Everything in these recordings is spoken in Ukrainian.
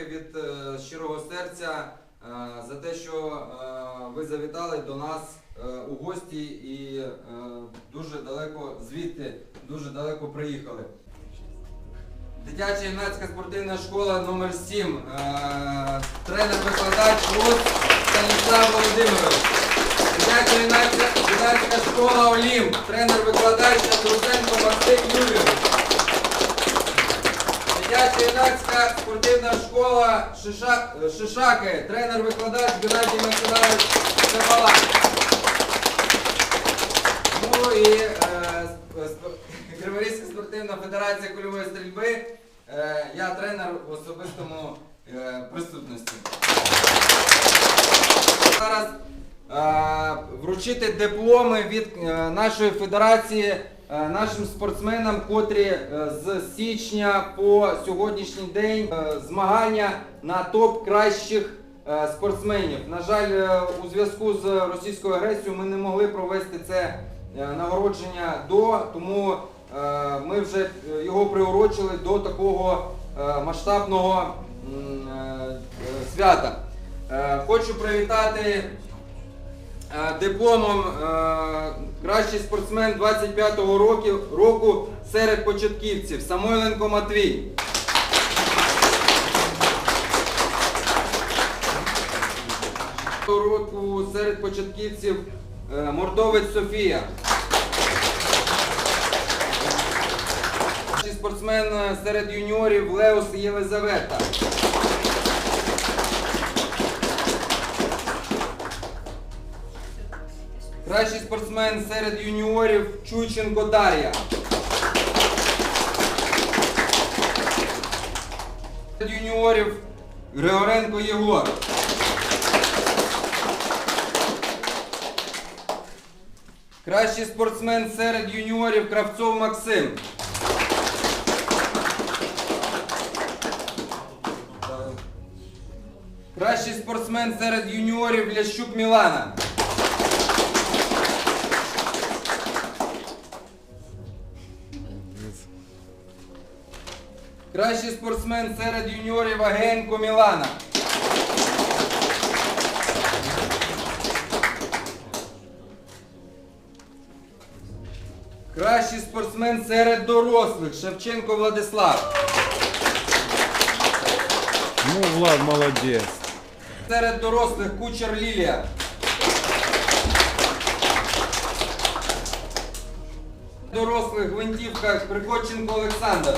подяки від е, щирого серця е, за те, що е, ви завітали до нас у гості і дуже далеко звідти, дуже далеко приїхали. Дитяча юнацька спортивна школа номер 7 е, тренер-викладач Рус Станіслав Володимирович. Дитяча юнацька, школа Олімп, тренер-викладач Андрусенко Максим Юрійович. Дитяча юнацька спортивна школа Шиша, Шишаки, тренер-викладач Геннадій Миколаївич Шабала. Ну і е, сп- Криворізька спортивна федерація кульової стрільби. Е, я тренер в особистому е, присутності. Зараз е, вручити дипломи від е, нашої федерації е, нашим спортсменам, котрі е, з січня по сьогоднішній день е, змагання на топ кращих е, спортсменів. На жаль, е, у зв'язку з російською агресією ми не могли провести це е, нагородження до, тому е, ми вже е, його приурочили до такого е, масштабного е, е, свята. Е, Хочу привітати е, дипломом е, кращий спортсмен 25-го року, серед початківців Самойленко Матвій. року серед початківців е, Мордовець Софія. Спортсмен е, серед юніорів Леус Єлизавета. Кращий спортсмен серед юніорів Чуйченко Дар'я. Серед юніорів Григоренко Єгор. Кращий спортсмен серед юніорів Кравцов Максим. Кращий спортсмен серед юніорів Лящук Мілана. Кращий спортсмен серед юніорів Агенко Мілана. Кращий спортсмен серед дорослих Шевченко Владислав. Ну, Влад, молодец. Серед дорослих Кучер Лілія. Дорослих гвинтівка Приходченко Олександр.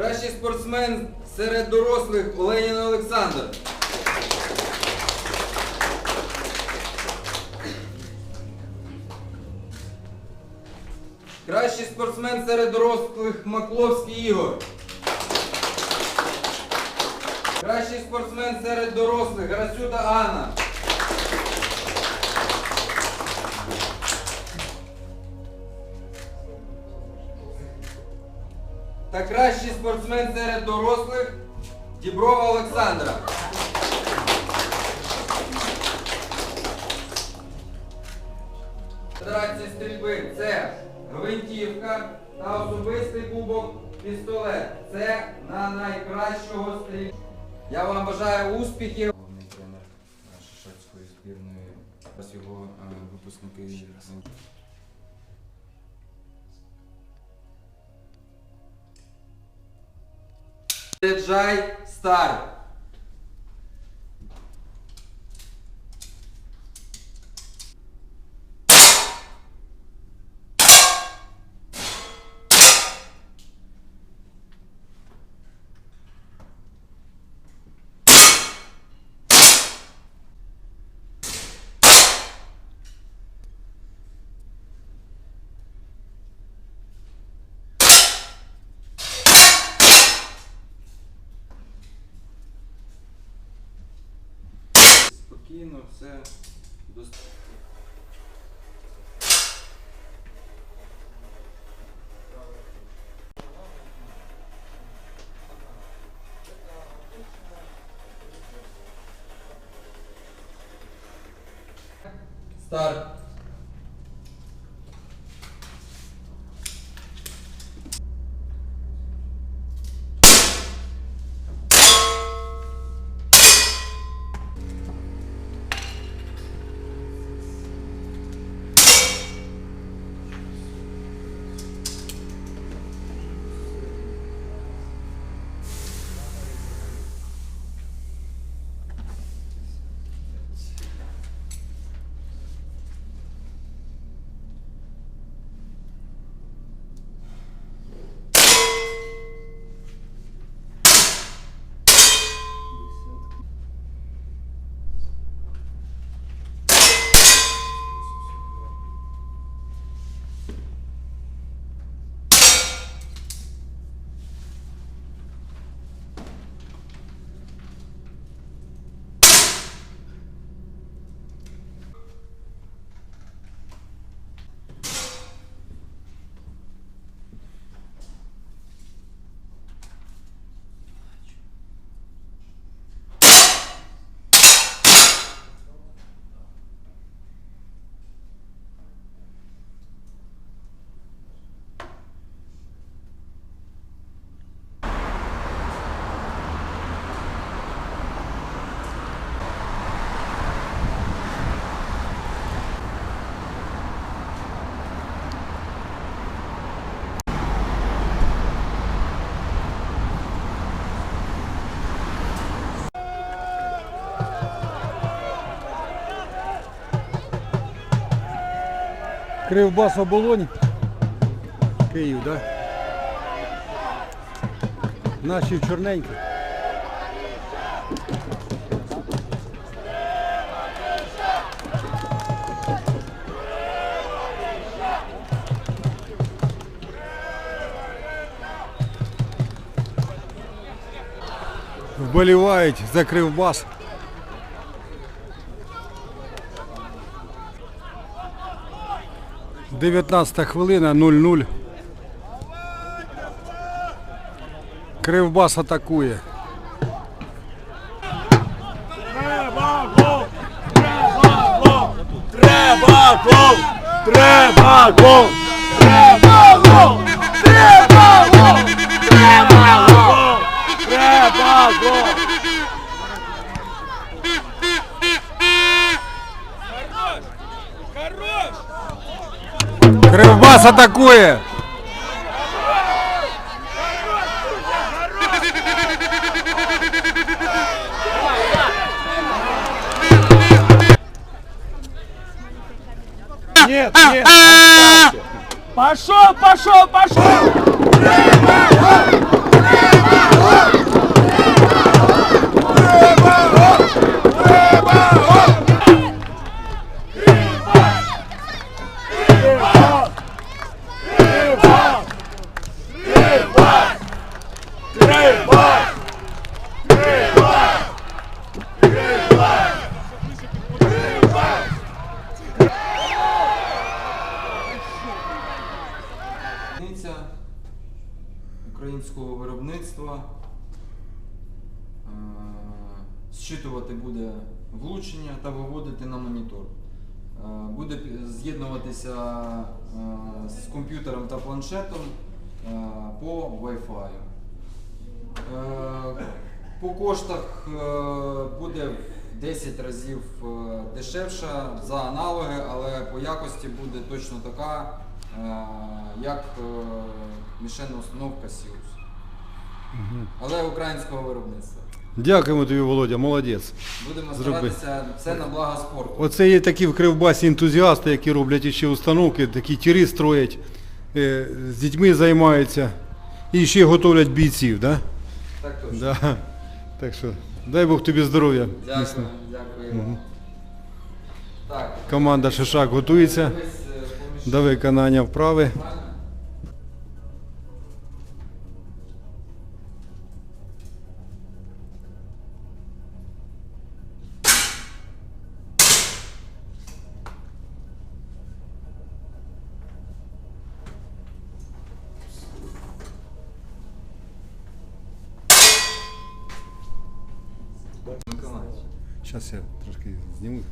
Кращий спортсмен серед дорослих Оленін Олександр. Кращий спортсмен серед дорослих Макловський Ігор. Кращий спортсмен серед дорослих Гарасюта Анна. Та кращий спортсмен серед дорослих Діброва Олександра. Федерації стрільби це гвинтівка та особистий кубок пістолет. Це на найкращого стрільця. Я вам бажаю успіхів. Головний тренер Шишацької збірної. Зараз його е, випускники. Заряджай старт. Спокійно, все достатньо. Старт. Кривбас оболонь. Київ, да? Наші чорненькі. Вболівають за Кривбас. Дев'ятнадцята хвилина 0-0. Кривбас атакує. Треба гол! Треба гол! Треба гол! Треба гол! Кривбас атакує. Нет, нет, Пошел, пошел, пошел! Та виводити на монітор. Е, Буде з'єднуватися е, з комп'ютером та планшетом е, по Wi-Fi. По коштах буде в 10 разів дешевша за аналоги, але по якості буде точно така, як мішенна установка Sirius. Але українського виробництва. Дякуємо тобі, Володя, молодець. Будемо Зроби. старатися все на благо спорту. Оце є такі в Кривбасі ентузіасти, які роблять іще установки, такі тіри строять, е, з дітьми займаються і ще готовлять бійців, да? Так точно. Да. Так що, дай Бог тобі здоров'я. Дякую, Дійсно. дякую. Так, Команда Шишак готується е, до виконання вправи. Зараз я трошки зніму.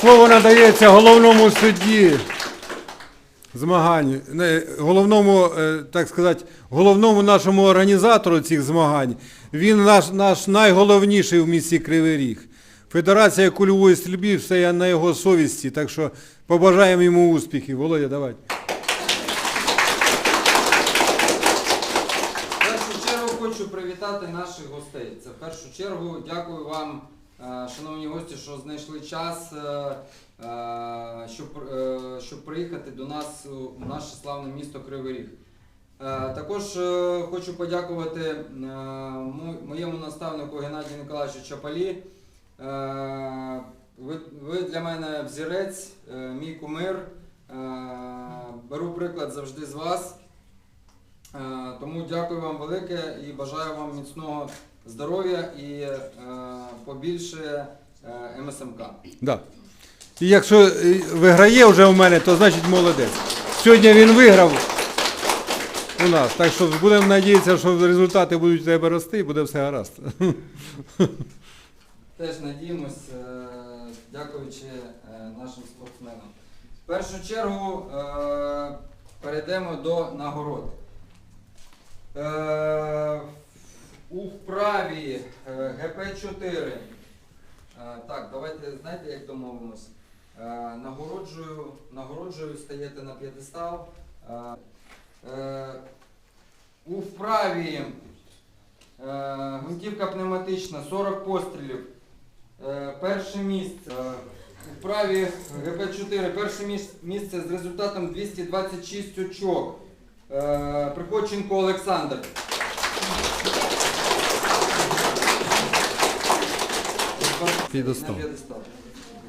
Слово надається головному судді змагань, головному, е, так сказати, головному нашому організатору цих змагань. Він наш, наш найголовніший в місті Кривий Ріг. Федерація кульової стрільби все є на його совісті, так що Побажаємо йому успіхів. Володя, давай. В першу чергу хочу привітати наших гостей. Це в першу чергу дякую вам, шановні гості, що знайшли час, е, е, щоб, е, щоб приїхати до нас у наше славне місто Кривий Ріг. Е, Також е, хочу подякувати е, моєму наставнику Геннадію Ніколаєвичу Чапалі. Е, Ви, ви для мене взірець, е, мій кумир. Е, Беру приклад завжди з вас. Е, Тому дякую вам велике і бажаю вам міцного здоров'я і е, побільше е, МСМК. Да. І якщо е, виграє вже у мене, то значить молодець. Сьогодні він виграв у нас. Так що будемо надіятися, що результати будуть у тебе рости і буде все гаразд. Теж надіємось, е, дякуючи е, нашим спортсменам. В першу чергу е, перейдемо до нагород. Е, У вправі е, ГП-4. е, Так, давайте знаєте, як домовимось. Е, Нагороджую, нагороджую, стаєте на п'єдестал. Е, У вправі гвинтівка пневматична, 40 пострілів. Перше місце у праві ГП-4, перше місце з результатом 226 очок. Приходченко Олександр. П'єдестал. На п'єдестал.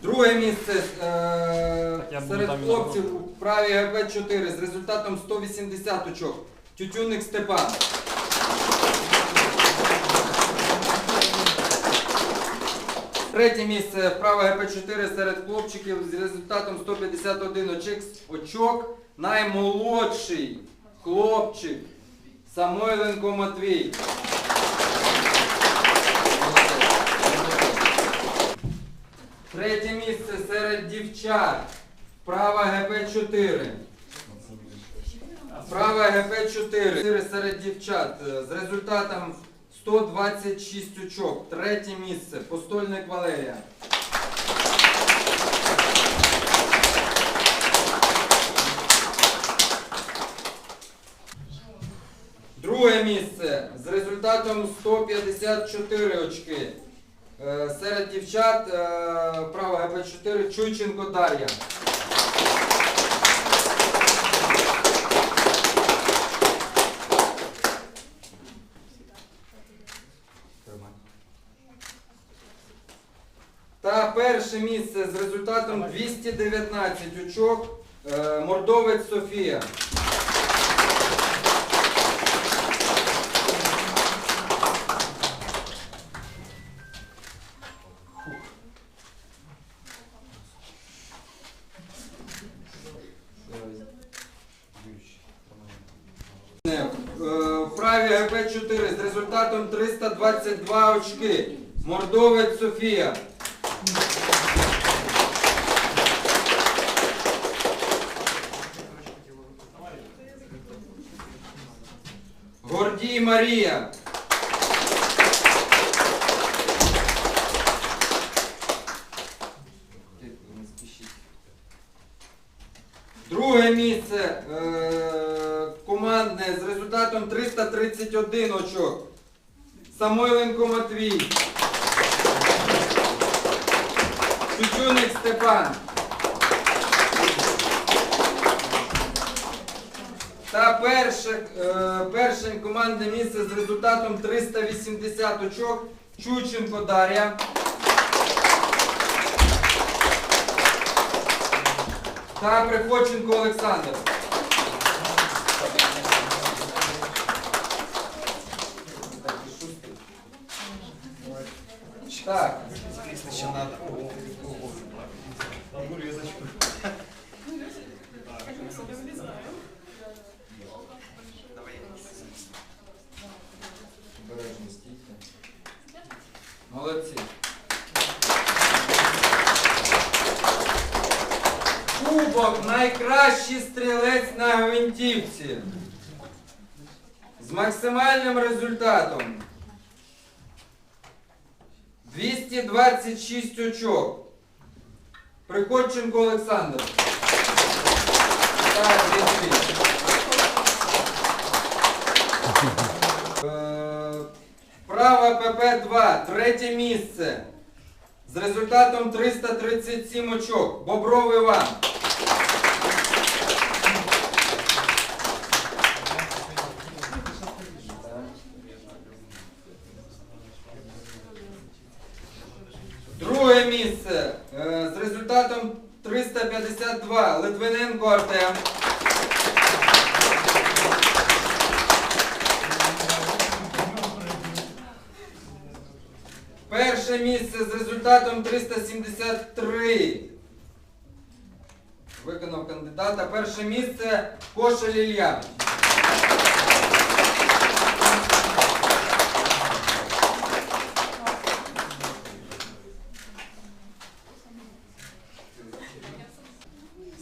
Друге місце е, я буду серед там і хлопців у праві ГП-4 з результатом 180 очок. Тютюник Степан. Третє місце вправа ГП4 серед хлопчиків з результатом 151 очок. очок. Наймолодший хлопчик Самойленко Матвій. Третє місце серед дівчат. Вправа ГП4. Вправа ГП4 серед дівчат з результатом 126 очок. Третє місце. Постольник Валерія. Друге місце з результатом 154 очки. Е, Серед дівчат е, права ГП4 Чуйченко Дар'я. Та перше місце з результатом 219 очок е, Мордовець Софія. Результатом 322 очки. Мордовець Софія. Гордій Марія. Друге місце е, командне з результатом 331 очок. Самойленко Матвій. Тютюник Степан. Та перше, е, перше командне місце з результатом 380 очок. Чученко Дар'я. Та Приходченко Олександр. Так. Обережно стійте. Молодці. Кубок найкращий стрілець на гвинтівці. З максимальним результатом 226 очок. Приходченко Олександр. Так. Е, Права ПП-2, третє місце. З результатом 337 очок. Бобров Іван. Друге місце е, з результатом 352 Литвиненко Артем. Перше місце з результатом 373. Виконав кандидата. Перше місце Кошель Ілля.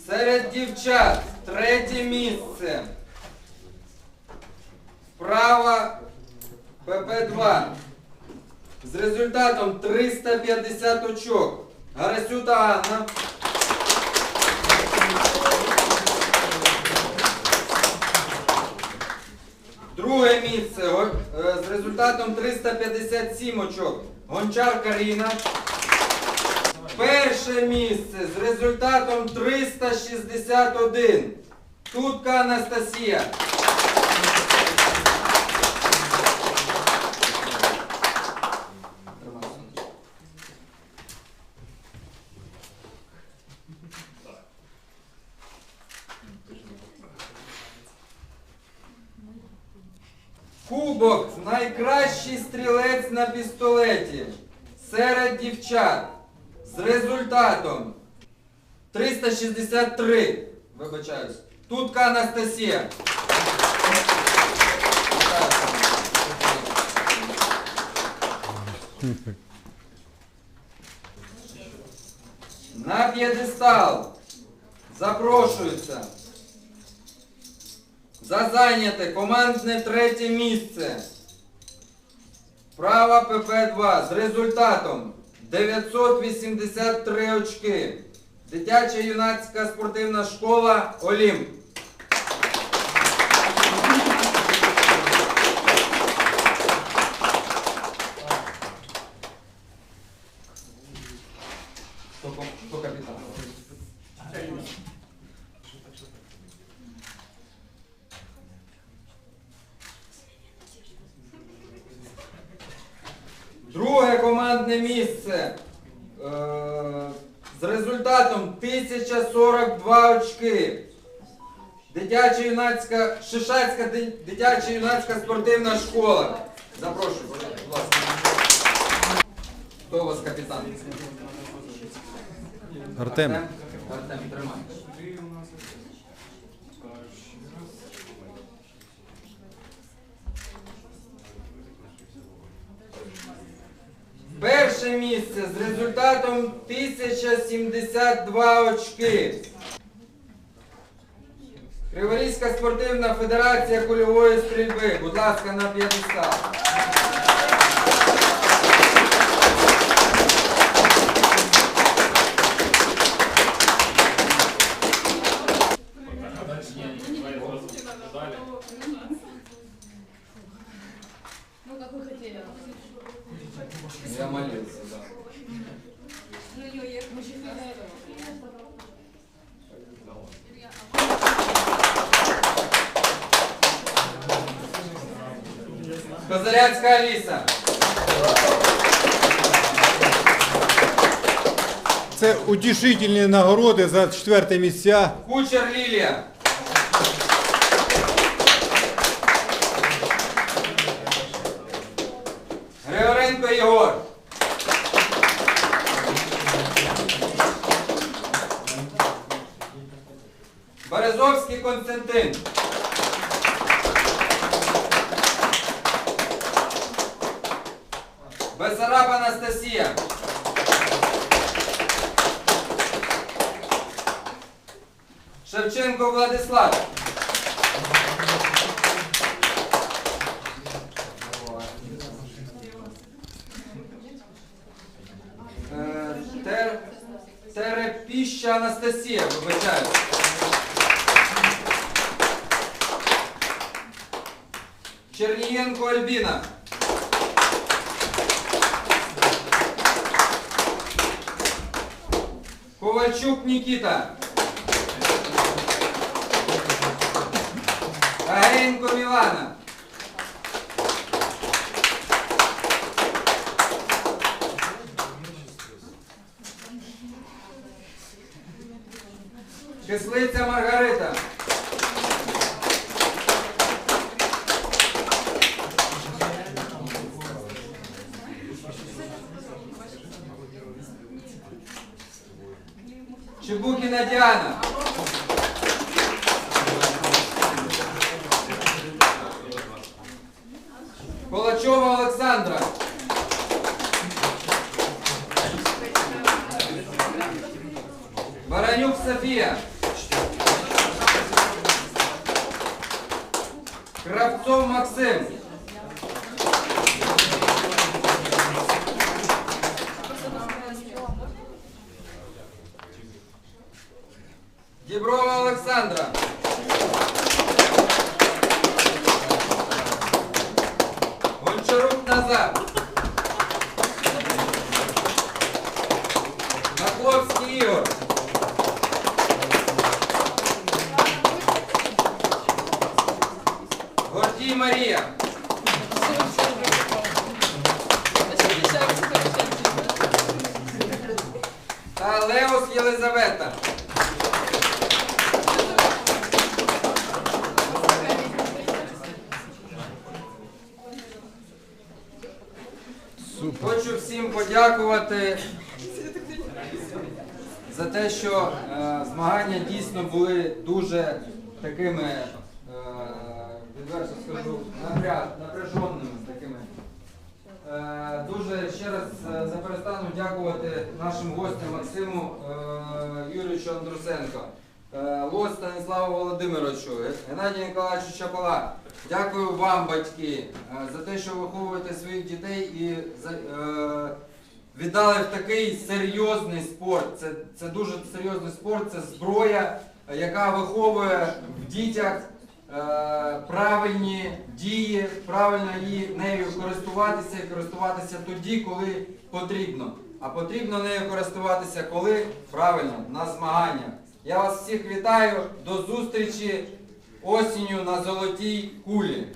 Серед дівчат третє місце. Вправа ПП2. З результатом 350 очок. Гарасюта Анна. Друге місце е, з результатом 357 очок. Гончар Каріна. Перше місце з результатом 361. Тутка Анастасія. Кубок найкращий стрілець на пістолеті серед дівчат з результатом 363. Вибачаюсь. Тутка Анастасія. На п'єдестал запрошується за зайняте командне третє місце. Права ПП2 з результатом 983 очки. Дитяча юнацька спортивна школа Олімп. Хто ко- хто капітан? Друге командне місце. Е, з результатом 1042 очки. Дитяча юнацька, Шишацька дитяча юнацька спортивна школа. Запрошую, будь ласка. Хто у вас капітан? Артем. Артем, тримай. Перше місце з результатом 1072 очки. Криворізька спортивна федерація кульової стрільби. Будь ласка, на п'єдестал. Козарянська Аліса. Це утішительні нагороди за четверте місця. Кучер Лілія. Григоренко Єгор. Березовський Константин. Бесараб Анастасія. Шевченко Владислав. Е, Тер, Терепіщ Анастасія, вибачаю. Чернієнко Альбіна. Ковальчук Нікіта. Агенко Мілана. Кислиця Маргарита. Чебукіна Діана. Колачова Олександра. Баранюк Софія. Кравцов Максим. Діброва Олександра. Гончарук Назар. Накловський Ігор. Гордій Марія. Подякувати за те, що е, змагання дійсно були дуже такими, е, відверто скажу, напряженими такими. Е, дуже ще раз е, заперестану дякувати нашим гостям Максиму е, Юрійовичу Андрусенко, е, Лось Станіславу Володимировичу, Геннадію Ніколаєвичу Чапала. Дякую вам, батьки, е, за те, що виховуєте своїх дітей і за, віддали в такий серйозний спорт. Це, це дуже серйозний спорт, це зброя, яка виховує в дітях е, правильні дії, правильно її нею користуватися і користуватися тоді, коли потрібно. А потрібно нею користуватися коли правильно на змаганнях. Я вас всіх вітаю. До зустрічі осінню на золотій кулі.